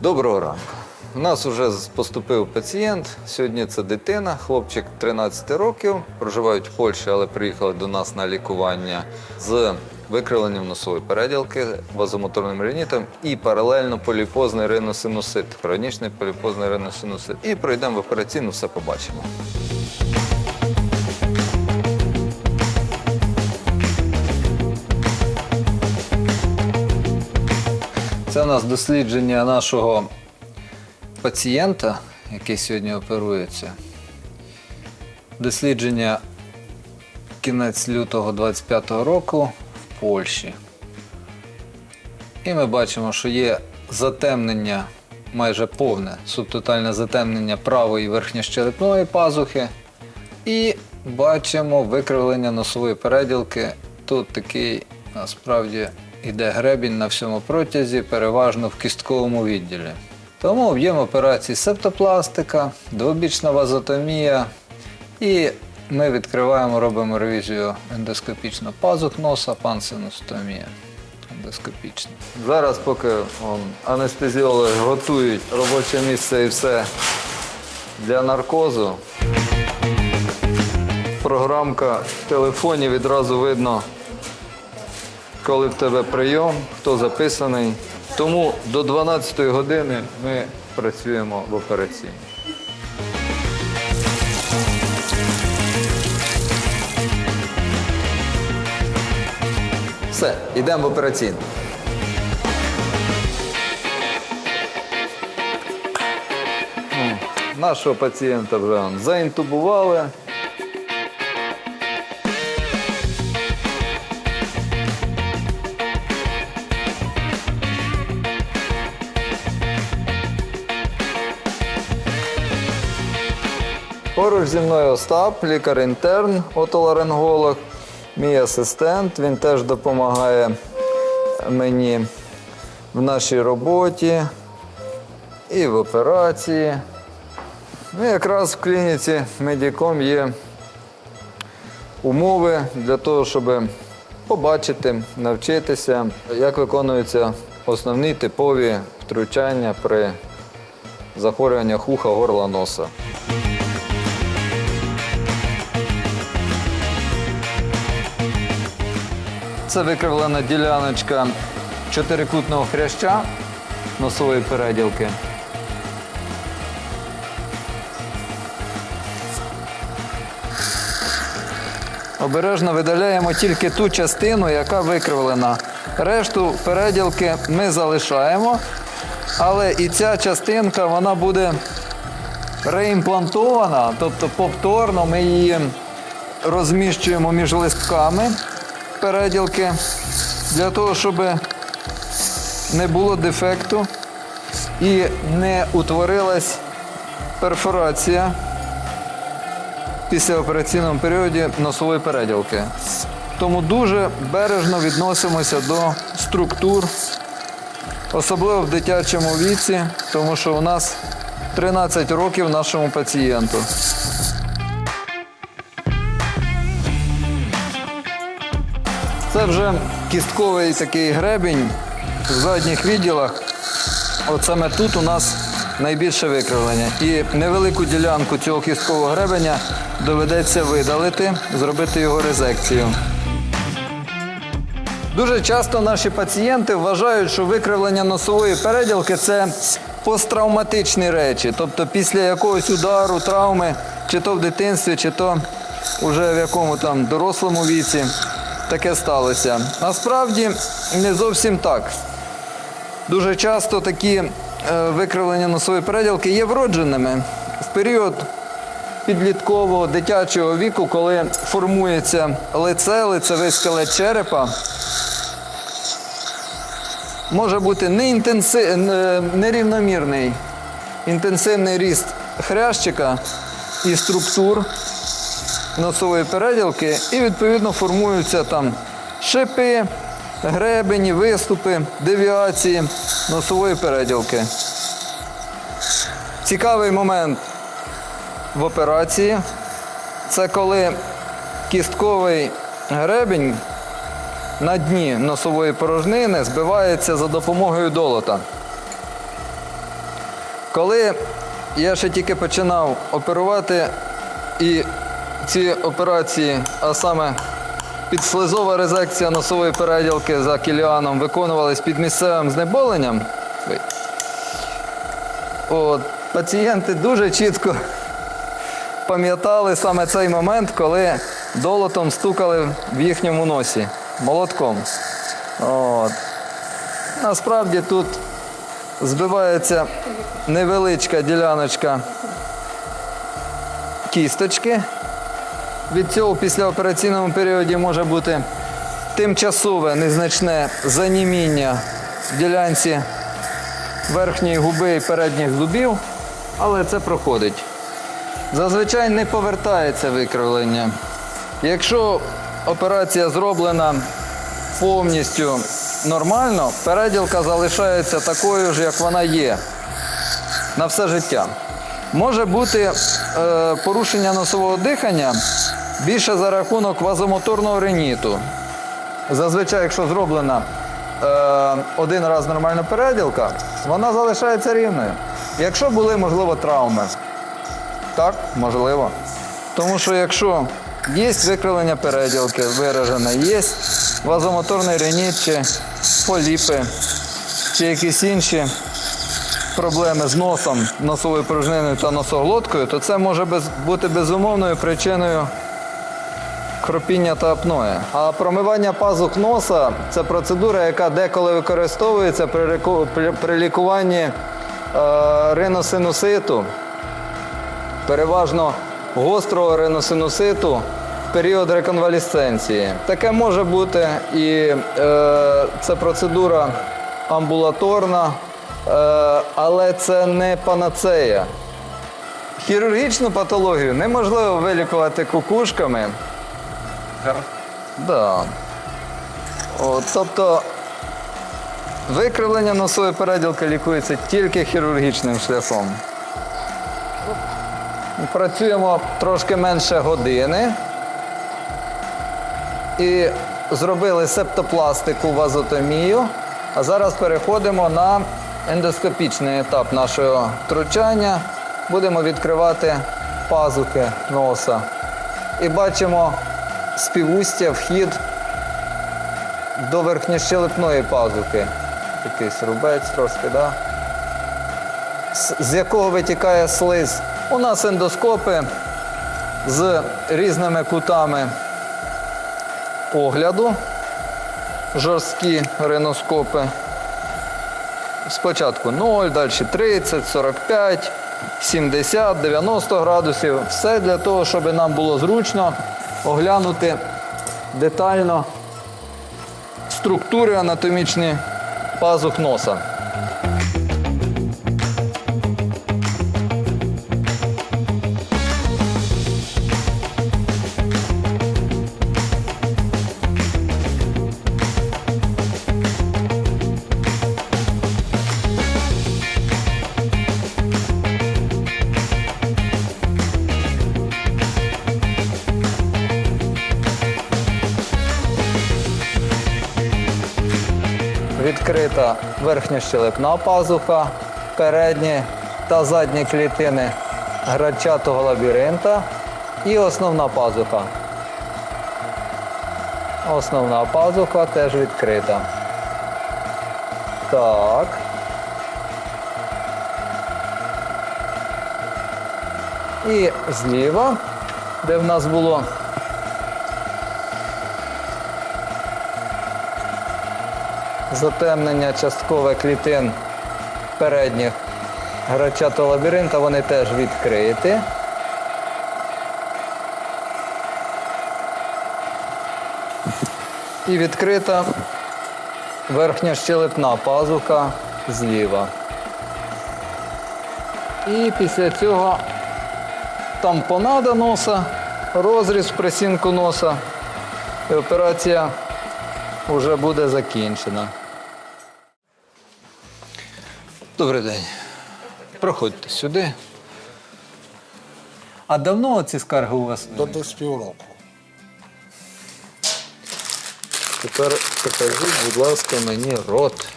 Доброго ранку. У нас вже поступив пацієнт. Сьогодні це дитина, хлопчик 13 років. Проживають в Польщі, але приїхали до нас на лікування з викривленням носової переділки, вазомоторним ринітом і паралельно поліпозний риносинусит, хронічний поліпозний риносинусит. І пройдемо в операційну, все побачимо. Нас дослідження нашого пацієнта, який сьогодні оперується. Дослідження кінець лютого 25-го року в Польщі. І ми бачимо, що є затемнення, майже повне субтотальне затемнення правої верхньощелепної пазухи. І бачимо викривлення носової переділки. Тут такий насправді йде гребінь на всьому протязі, переважно в кістковому відділі. Тому об'єм операції септопластика, двобічна вазотомія. І ми відкриваємо, робимо ревізію ендоскопічно пазух носа, пансинустомія. Ендоскопічно. Зараз, поки он, анестезіологи готують робоче місце і все для наркозу, програмка в телефоні відразу видно, коли в тебе прийом, хто записаний. Тому до 12-ї години ми працюємо в операційній. Все, йдемо в операційну. Нашого пацієнта вже заінтубували. Поруч зі мною Остап, лікар-інтерн, отоларинголог, мій асистент. Він теж допомагає мені в нашій роботі і в операції. Ну, якраз в клініці Медіком є умови для того, щоб побачити, навчитися, як виконуються основні типові втручання при захворюваннях уха, горла, носа. Це викривлена діляночка чотирикутного хряща носової переділки. Обережно видаляємо тільки ту частину, яка викривлена. Решту переділки ми залишаємо, але і ця частинка вона буде реімплантована, тобто повторно ми її розміщуємо між листками переділки для того, щоб не було дефекту і не утворилась перфорація після операційному періоді носової переділки. Тому дуже бережно відносимося до структур, особливо в дитячому віці, тому що у нас 13 років нашому пацієнту. Це вже кістковий такий гребінь в задніх відділах. От саме тут у нас найбільше викривлення. І невелику ділянку цього кісткового гребеня доведеться видалити, зробити його резекцію. Дуже часто наші пацієнти вважають, що викривлення носової переділки це посттравматичні речі. Тобто після якогось удару, травми, чи то в дитинстві, чи то вже в якому там дорослому віці таке сталося. Насправді не зовсім так. Дуже часто такі е, викривлення носової переділки є вродженими в період підліткового дитячого віку, коли формується лице, лицевий скелет черепа. Може бути неінтенси... нерівномірний інтенсивний ріст хрящика і структур носової переділки, і відповідно формуються там шипи, гребені, виступи, девіації носової переділки. Цікавий момент в операції це коли кістковий гребень на дні носової порожнини збивається за допомогою долота. Коли я ще тільки починав оперувати, і ці операції, а саме підслизова резекція носової переділки за кіліаном, виконувались під місцевим знеболенням, от, пацієнти дуже чітко пам'ятали саме цей момент, коли долотом стукали в їхньому носі молотком. От. Насправді тут збивається невеличка діляночка кісточки. Від цього в післяопераційному періоді може бути тимчасове незначне заніміння в ділянці верхньої губи і передніх зубів, але це проходить. Зазвичай не повертається викривлення. Якщо операція зроблена повністю нормально, переділка залишається такою ж, як вона є на все життя. Може бути е, порушення носового дихання більше за рахунок вазомоторного риніту. Зазвичай, якщо зроблена е, один раз нормальна переділка, вона залишається рівною. Якщо були, можливо, травми, так, можливо. Тому що якщо є викривлення переділки виражене, є вазомоторний реніт чи поліпи, чи якісь інші проблеми з носом, носовою порожниною та носоглоткою, то це може бути безумовною причиною хропіння та апної. А промивання пазух носа це процедура, яка деколи використовується при, при, при лікуванні е, риносинуситу переважно гострого риносинуситу в період реконвалесценції. Таке може бути і е, це процедура амбулаторна, е, але це не панацея. Хірургічну патологію неможливо вилікувати кукушками. Да. От, тобто викривлення носової переділки лікується тільки хірургічним шляхом. Працюємо трошки менше години і зробили септопластику вазотомію. А зараз переходимо на ендоскопічний етап нашого втручання. Будемо відкривати пазухи носа. І бачимо співустя, вхід до верхньощелепної пазухи. Якийсь рубець трошки, да? з- з якого витікає слиз. У нас ендоскопи з різними кутами огляду, жорсткі риноскопи. Спочатку 0, далі 30, 45, 70, 90 градусів. Все для того, щоб нам було зручно оглянути детально структури анатомічні пазух носа. Відкрита верхньощелепна пазуха, передні та задні клітини грачатого лабіринта і основна пазуха. Основна пазуха теж відкрита. Так. І зліва, де в нас було затемнення часткове клітин передніх грачатого лабіринта, вони теж відкриті. І відкрита верхня щелепна пазуха зліва. І після цього тампонада носа, розріз присінку носа. І операція вже буде закінчена. Добрий день. Проходьте сюди. А давно ці скарги у вас? До десь півроку. Тепер покажіть, будь ласка, мені рот.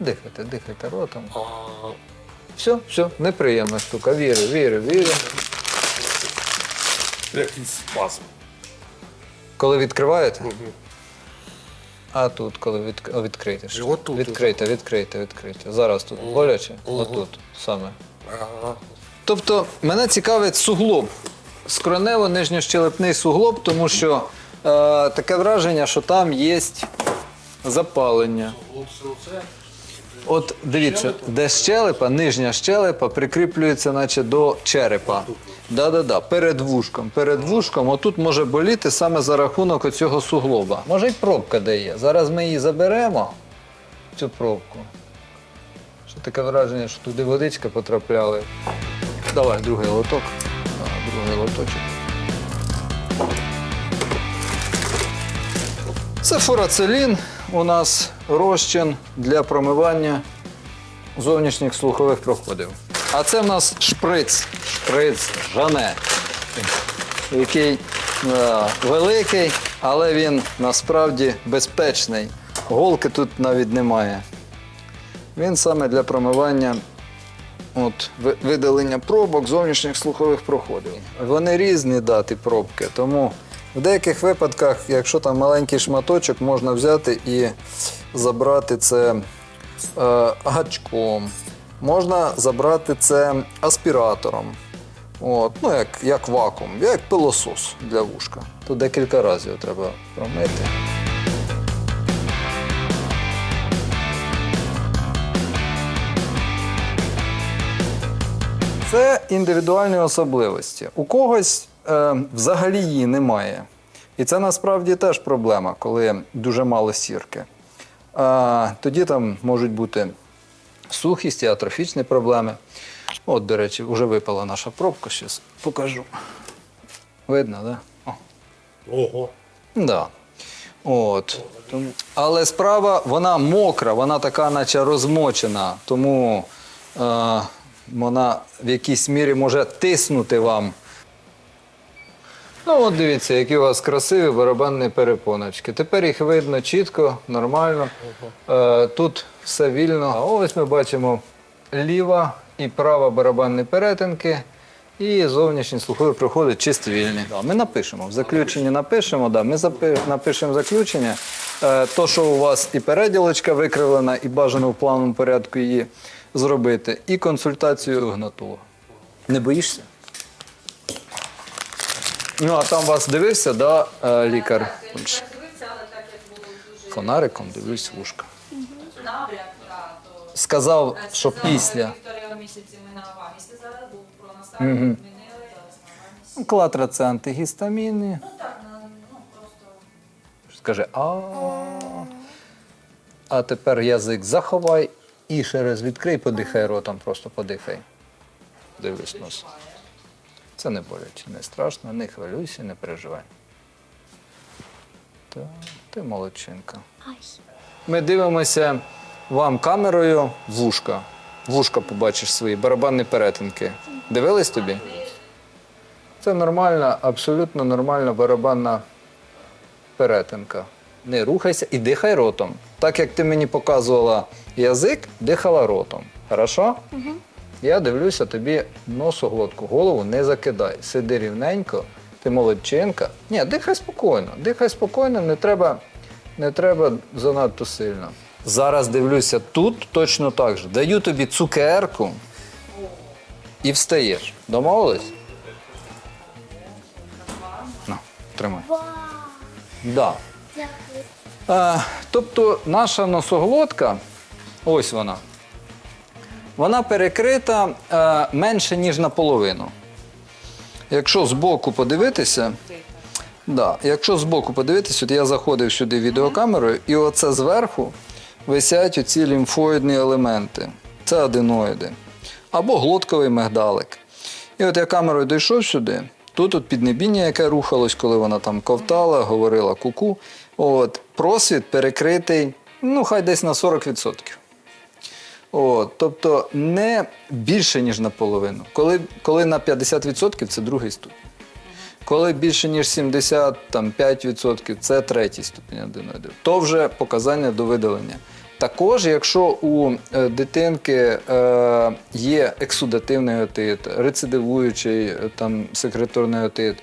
Дихайте, дихайте ротом. Все, все, неприємна штука. Вірю, вірю, вірю. якийсь спазм. Коли відкриваєте, Мгм. А тут, коли від... О, відкрите. І отут Відкрите, відкрите, відкрийте. Зараз тут боляче, Мгм. отут саме. Ага. Тобто мене цікавить суглоб. Скронево-нижньощелепний суглоб, тому що е, таке враження, що там є запалення. От дивіться, де щелепа, нижня щелепа прикріплюється, наче до черепа. Да-да-да, перед вушком. Перед вушком отут може боліти саме за рахунок оцього суглоба. Може й пробка де є. Зараз ми її заберемо, цю пробку. Що таке враження, що туди водичка потрапляла. Давай другий лоток. Другий лоточок. Це фурацелін у нас розчин для промивання зовнішніх слухових проходів. А це в нас шприц, шприц Жане, який е, великий, але він насправді безпечний. Голки тут навіть немає. Він саме для промивання от, видалення пробок зовнішніх слухових проходів. Вони різні дати пробки, тому в деяких випадках, якщо там маленький шматочок, можна взяти і забрати це е, гачком. Можна забрати це аспіратором. От, ну, як, як вакуум, як пилосос для вушка. Тут декілька разів його треба промити. Це індивідуальні особливості. У когось е, взагалі її немає. І це насправді теж проблема, коли дуже мало сірки. А, тоді там можуть бути сухість і атрофічні проблеми. От, до речі, вже випала наша пробка, зараз покажу. Видно, так? Да? О. Ого. Да. От. Тому- Але справа, вона мокра, вона така, наче розмочена, тому е, вона в якійсь мірі може тиснути вам. Ну, от дивіться, які у вас красиві барабанні перепоночки. Тепер їх видно чітко, нормально. Е, тут все вільно. А ось ми бачимо ліва і права барабанні перетинки. І зовнішні слухові проходи чисто вільні. Ми напишемо. В заключенні напишемо, да, ми напишемо заключення. Е, то, що у вас і переділочка викривлена, і бажано в плавному порядку її зробити, і консультацію гнатолога. Не боїшся? Ну, а там вас дивився, да, е, лікар? Фонариком дивлюсь вушка. Сказав, Е, що після. Місяці ми на був про змінили, вамі. Клатра це антигістаміни. Ну так, на- ну просто Скаже, а. А тепер язик заховай і ще раз відкрий, подихай ротом, просто подихай. Дивись нос. Це не боляче, не страшно, не хвилюйся, не переживай. Так, ти молодчинка. Ми дивимося вам камерою вушка. Вушка побачиш свої барабанні перетинки. Дивились тобі? Це нормальна, абсолютно нормальна барабанна перетинка. Не рухайся і дихай ротом. Так як ти мені показувала язик, дихала ротом. Хорошо? Угу. Я дивлюся тобі носоглотку, голову не закидай. Сиди рівненько, ти молодчинка. Ні, дихай спокійно, дихай спокійно, не треба, не треба занадто сильно. Зараз дивлюся тут точно так же. Даю тобі цукерку і встаєш. Домовились? На, тримай. Да. Е, тобто наша носоглотка, ось вона, вона перекрита е, менше, ніж наполовину. Якщо збоку подивитися, да, якщо збоку подивитися, от я заходив сюди відеокамерою, і оце зверху висять оці лімфоїдні елементи. Це аденоїди. Або глотковий мигдалик. І от я камерою дійшов сюди. Тут от піднебіння, яке рухалось, коли вона там ковтала, говорила куку. От, просвіт перекритий, ну, хай десь на 40%. От, тобто не більше, ніж наполовину. Коли, коли на 50% це другий ступінь. Коли більше, ніж 75%, це третій ступінь аденоїдів. То вже показання до видалення. Також, якщо у е, дитинки е, є ексудативний отит, рецидивуючий е, там, секреторний отит,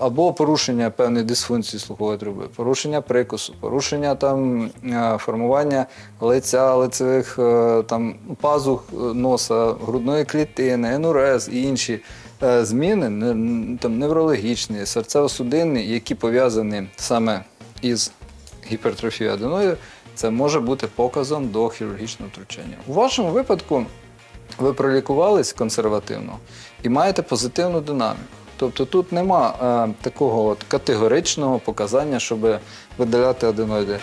або порушення певної дисфункції слухової труби, порушення прикусу, порушення там, е, формування лиця, лицевих е, там, пазух е, носа, грудної клітини, енурез і інші е, зміни, там, неврологічні, серцево-судинні, які пов'язані саме із гіпертрофією аденою, це може бути показом до хірургічного втручання. У вашому випадку ви пролікувались консервативно і маєте позитивну динаміку. Тобто тут нема е, такого от категоричного показання, щоб видаляти аденоїди.